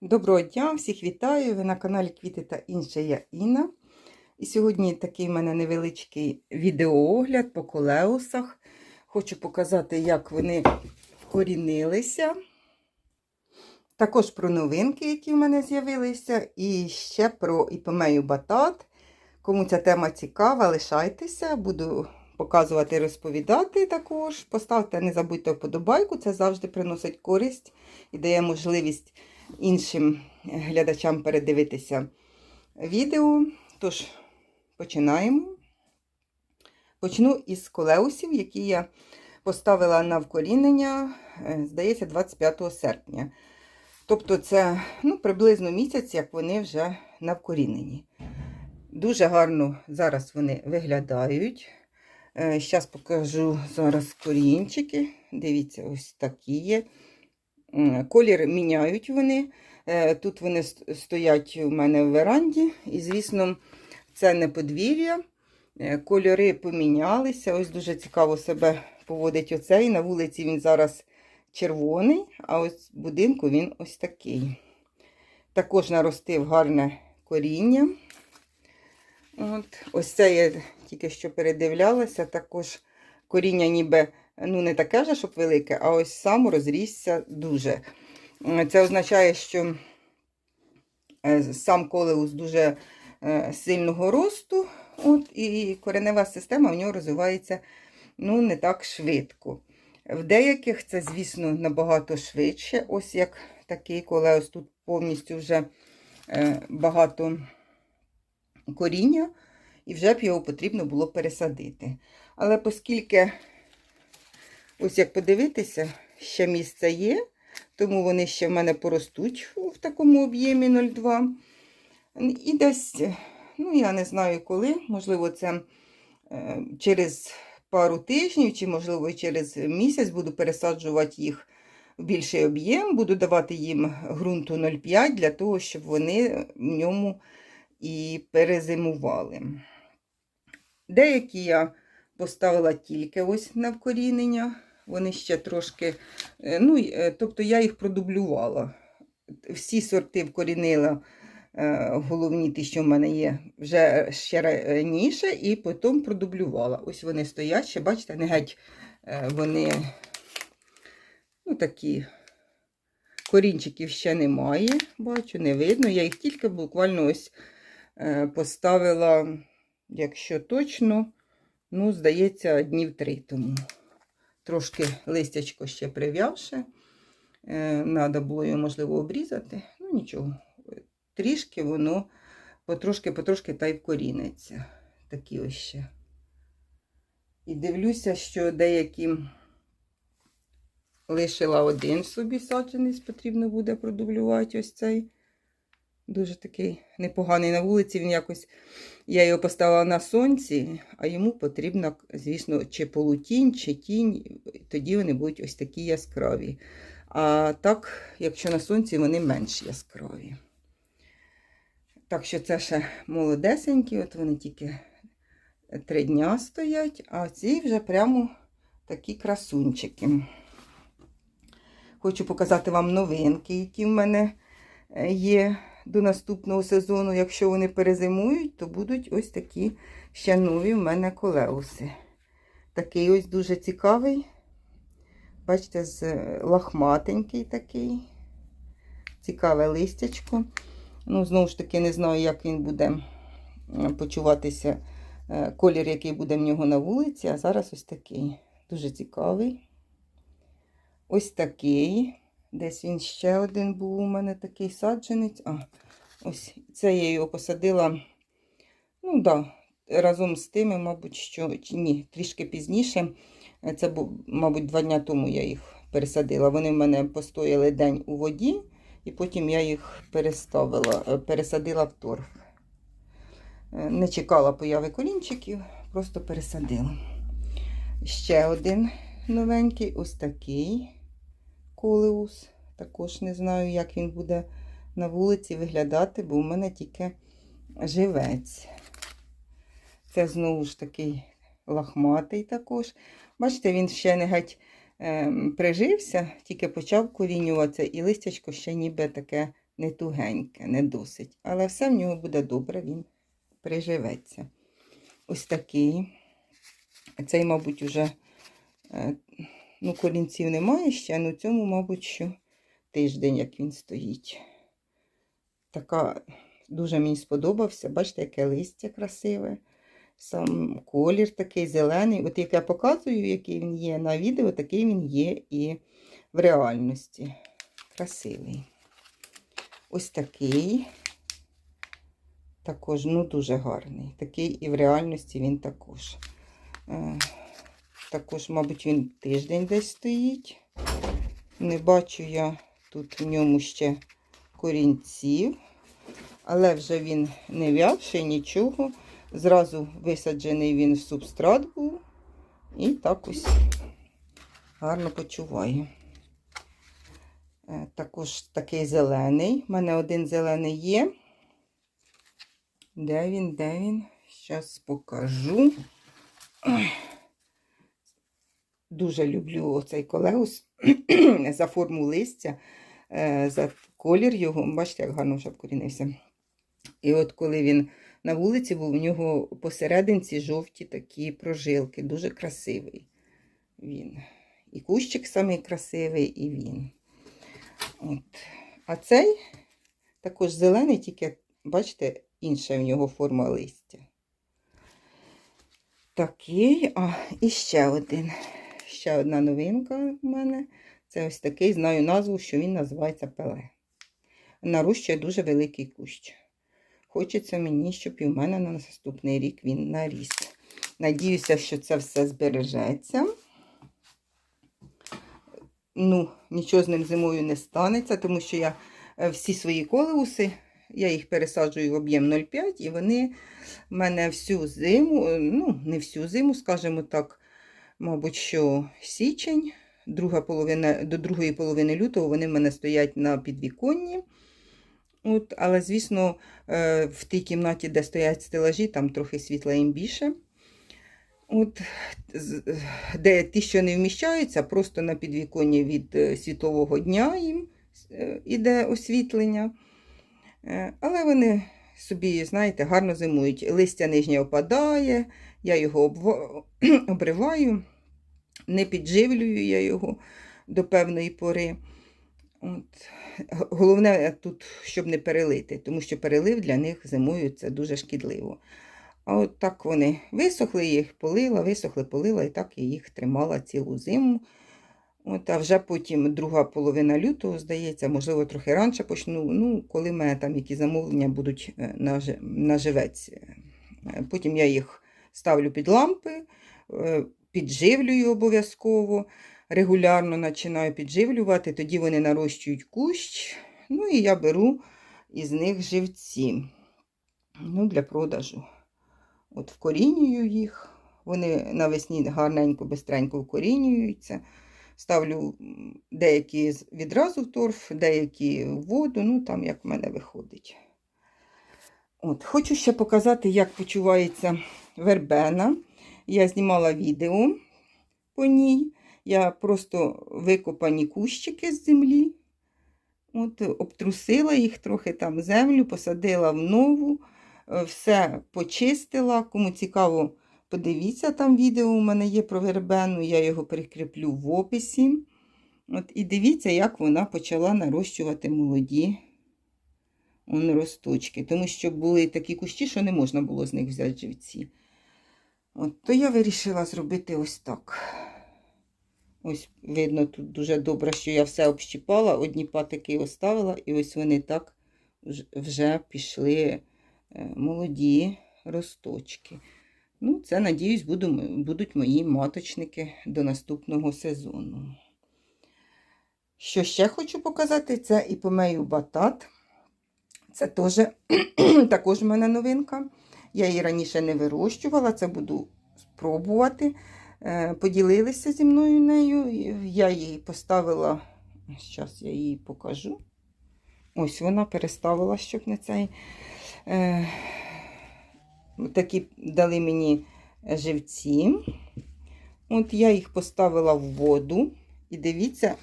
Доброго дня, всіх вітаю! Ви на каналі Квіти та інше я Інна. І сьогодні такий в мене невеличкий відеоогляд по колеусах. Хочу показати, як вони вкорінилися. Також про новинки, які в мене з'явилися, і ще про іпомею батат. Кому ця тема цікава, лишайтеся, буду показувати розповідати також. Поставте, не забудьте вподобайку, це завжди приносить користь і дає можливість іншим глядачам передивитися відео. Тож, починаємо. Почну із колеусів, які я поставила на вкорінення, е, здається, 25 серпня. Тобто, це ну, приблизно місяць, як вони вже на вкоріненні. Дуже гарно зараз вони виглядають. Зараз покажу зараз корінчики. Дивіться, ось такі є. Колір міняють вони. Е, Тут вони стоять у мене в веранді, і, звісно, це не подвір'я. Е, Кольори помінялися. Ось дуже цікаво себе поводить оцей. На вулиці він зараз червоний, а ось будинку він ось такий. Також наростив гарне коріння. От. Ось це я тільки що передивлялася, також коріння ніби ну не таке ж, щоб велике, а ось сам розрісся дуже. Це означає, що сам колеус дуже сильного росту, от, і коренева система в нього розвивається ну, не так швидко. В деяких це, звісно, набагато швидше. Ось як такий колеус, тут повністю вже багато коріння, і вже б його потрібно було пересадити. Але оскільки Ось як подивитися, ще місце є, тому вони ще в мене поростуть в такому об'ємі 0,2. І десь, ну, я не знаю коли, можливо, це е, через пару тижнів, чи, можливо, через місяць буду пересаджувати їх в більший об'єм, буду давати їм ґрунту 0,5 для того, щоб вони в ньому і перезимували. Деякі я поставила тільки ось на вкорінення. Вони ще трошки, ну, тобто я їх продублювала. Всі сорти вкорінила, головні ті, що в мене є, вже ще раніше, і потім продублювала. Ось вони стоять, ще, бачите, не геть вони ну, такі корінчиків ще немає, бачу, не видно. Я їх тільки буквально ось поставила, якщо точно, ну, здається, днів три тому. Трошки листячко ще прив'явши. Треба було його, можливо, обрізати. Ну, нічого, трішки воно потрошки-потрошки та й вкоріниться. Такі ось ще. І дивлюся, що деякі лишила один собі саджанець, потрібно буде продублювати ось цей. Дуже такий непоганий на вулиці. Він якось, я його поставила на сонці, а йому потрібно, звісно, чи полутінь, чи тінь, тоді вони будуть ось такі яскраві. А так, якщо на сонці, вони менш яскраві. Так що це ще молодесенькі, от вони тільки три дня стоять, а ці вже прямо такі красунчики. Хочу показати вам новинки, які в мене є до наступного сезону, якщо вони перезимують, то будуть ось такі ще нові в мене колеуси. Такий ось дуже цікавий. Бачите, з лахматенький такий. Цікаве листячко. Ну, знову ж таки, не знаю, як він буде почуватися, колір, який буде в нього на вулиці, а зараз ось такий. Дуже цікавий. Ось такий. Десь він ще один був у мене такий саджанець. А, ось це я його посадила, ну да, разом з тими, мабуть, що ні, трішки пізніше. Це, мабуть, два дні тому я їх пересадила. Вони в мене постояли день у воді, і потім я їх переставила, е, пересадила в торф. Е, не чекала появи колінчиків, просто пересадила. Ще один новенький, ось такий колеус. Також не знаю, як він буде на вулиці виглядати, бо у мене тільки живець. Це знову ж такий лахматий також. Бачите, він ще не геть е, прижився, тільки почав корінюватися, і листячко ще ніби таке не тугеньке, не досить. Але все в нього буде добре, він приживеться. Ось такий. Цей, мабуть, уже е, ну, корінців немає ще, ну цьому, мабуть, що тиждень, як він стоїть. Така дуже мені сподобався. Бачите, яке листя красиве. Сам колір такий зелений. От як я показую, який він є на відео, такий він є і в реальності. Красивий. Ось такий. Також ну, дуже гарний. Такий і в реальності він також. Також, мабуть, він тиждень десь стоїть. Не бачу я тут в ньому ще корінців, але вже він не в'явший, нічого. Зразу висаджений він в субстрат був. І так ось гарно почуваю. Е, Також такий зелений. У мене один зелений є. Де він, де він? Зараз покажу. Ой. Дуже люблю оцей колеус за форму листя, е, за колір його. Бачите, як гарно вже вкорінився. І от коли він на вулиці був, у нього посерединці жовті такі прожилки. Дуже красивий він. І кущик самий красивий, і він. От. А цей також зелений, тільки, бачите, інша в нього форма листя. Такий, а, і ще один. Ще одна новинка в мене. Це ось такий, знаю назву, що він називається пеле. Нарощує дуже великий кущ. Хочеться мені, щоб і в мене на наступний рік він наріс. Надіюся, що це все збережеться. Ну, нічого з ним зимою не станеться, тому що я е, всі свої колеуси, я їх пересаджую в об'єм 0,5, і вони в мене всю зиму, е, ну, не всю зиму, скажімо так, мабуть, що січень, друга половина, до другої половини лютого вони в мене стоять на підвіконні. От, але, звісно, е, в тій кімнаті, де стоять стелажі, там трохи світла їм більше. От, де ті, що не вміщаються, просто на підвіконні від е, світлового дня їм е, іде освітлення. Але вони собі, знаєте, гарно зимують. Листя нижнє опадає, я його обва- обриваю, не підживлюю я його до певної пори. От. Головне тут, щоб не перелити, тому що перелив для них зимою це дуже шкідливо. А от так вони висохли, їх полила, висохли, полила, і так я їх тримала цілу зиму. От, а вже потім друга половина лютого, здається, можливо, трохи раніше почну, ну, коли в мене там які замовлення будуть е, на, живець. Е, Потім я їх ставлю під лампи, е, підживлюю обов'язково, регулярно починаю підживлювати, тоді вони нарощують кущ, ну і я беру із них живці ну, для продажу. От вкорінюю їх. Вони навесні гарненько, бистренько вкорінюються. Ставлю деякі відразу в торф, деякі в воду, ну там як в мене виходить. От, хочу ще показати, як почувається вербена. Я знімала відео по ній. Я просто викопані кущики з землі. От, обтрусила їх трохи там землю, посадила в нову, е, все почистила. Кому цікаво, подивіться, там відео у мене є про вербену, я його прикріплю в описі. От, і дивіться, як вона почала нарощувати молоді он, росточки. Тому що були такі кущі, що не можна було з них взяти живці. От, то я вирішила зробити ось так. Ось видно тут дуже добре, що я все общипала, одні патики оставила, і ось вони так вже- вже пішли е, молоді росточки. Ну, це, надіюсь, буду, будуть мої маточники до наступного сезону. Що ще хочу показати, це іпомею батат. Це теж, також в мене новинка. Я її раніше не вирощувала, це буду спробувати. Е, Поділилися зі мною нею. Я її поставила. Зараз я її покажу. Ось вона переставила, щоб не цей. Е, Такі дали мені живці. От я їх поставила в воду. І дивіться,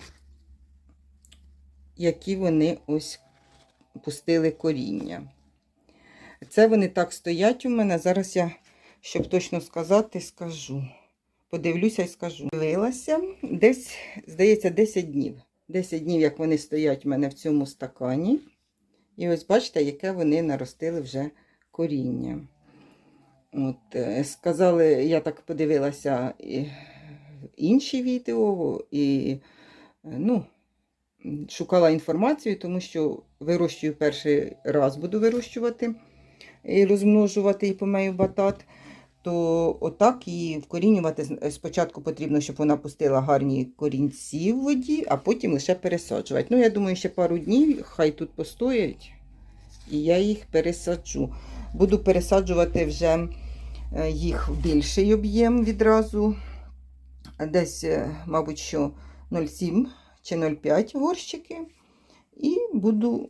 які вони ось пустили коріння. Це вони так стоять у мене. Зараз я, щоб точно сказати, скажу. Подивлюся і скажу. Дивилася десь, здається, 10 днів. 10 днів, як вони стоять у мене в цьому стакані. І ось бачите, яке вони наростили вже коріння. От, е, сказали, я так подивилася і інші відео, і е, ну, шукала інформацію, тому що вирощую перший раз буду вирощувати і розмножувати і помею батат. То отак її вкорінювати спочатку потрібно, щоб вона пустила гарні корінці в воді, а потім лише пересаджувати. Ну, я думаю, ще пару днів хай тут постоять, і я їх пересаджу. Буду пересаджувати вже е, їх більший об'єм відразу. Десь, е, мабуть, що 0,7 чи 0,5 горщики. І буду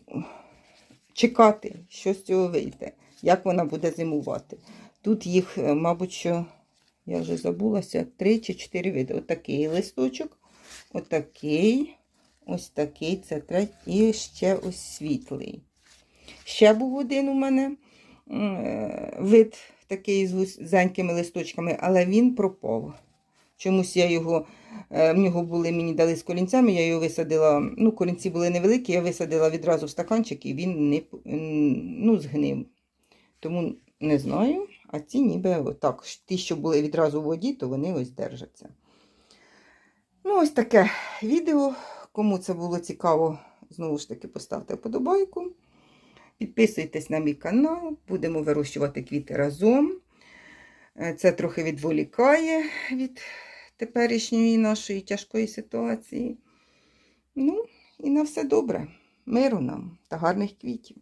чекати, що з цього вийде, як вона буде зимувати. Тут їх, е, мабуть, що я вже забулася, 3 чи 4 види. Отакий листочок, отакий, ось такий, це третій, і ще ось світлий. Ще був один у мене е, вид такий з вузенькими листочками, але він пропав. Чомусь я його, е, в нього були, мені дали з корінцями, я його висадила, ну, корінці були невеликі, я висадила відразу в стаканчик і він не, ну, згнив. Тому не знаю, а ці ніби отак. Ті, що були відразу в воді, то вони ось держаться. Ну, ось таке відео. Кому це було цікаво, знову ж таки, поставте вподобайку. Підписуйтесь на мій канал, будемо вирощувати квіти разом. Е, Це трохи відволікає від теперішньої нашої тяжкої ситуації. Ну, і на все добре. Миру нам та гарних квітів.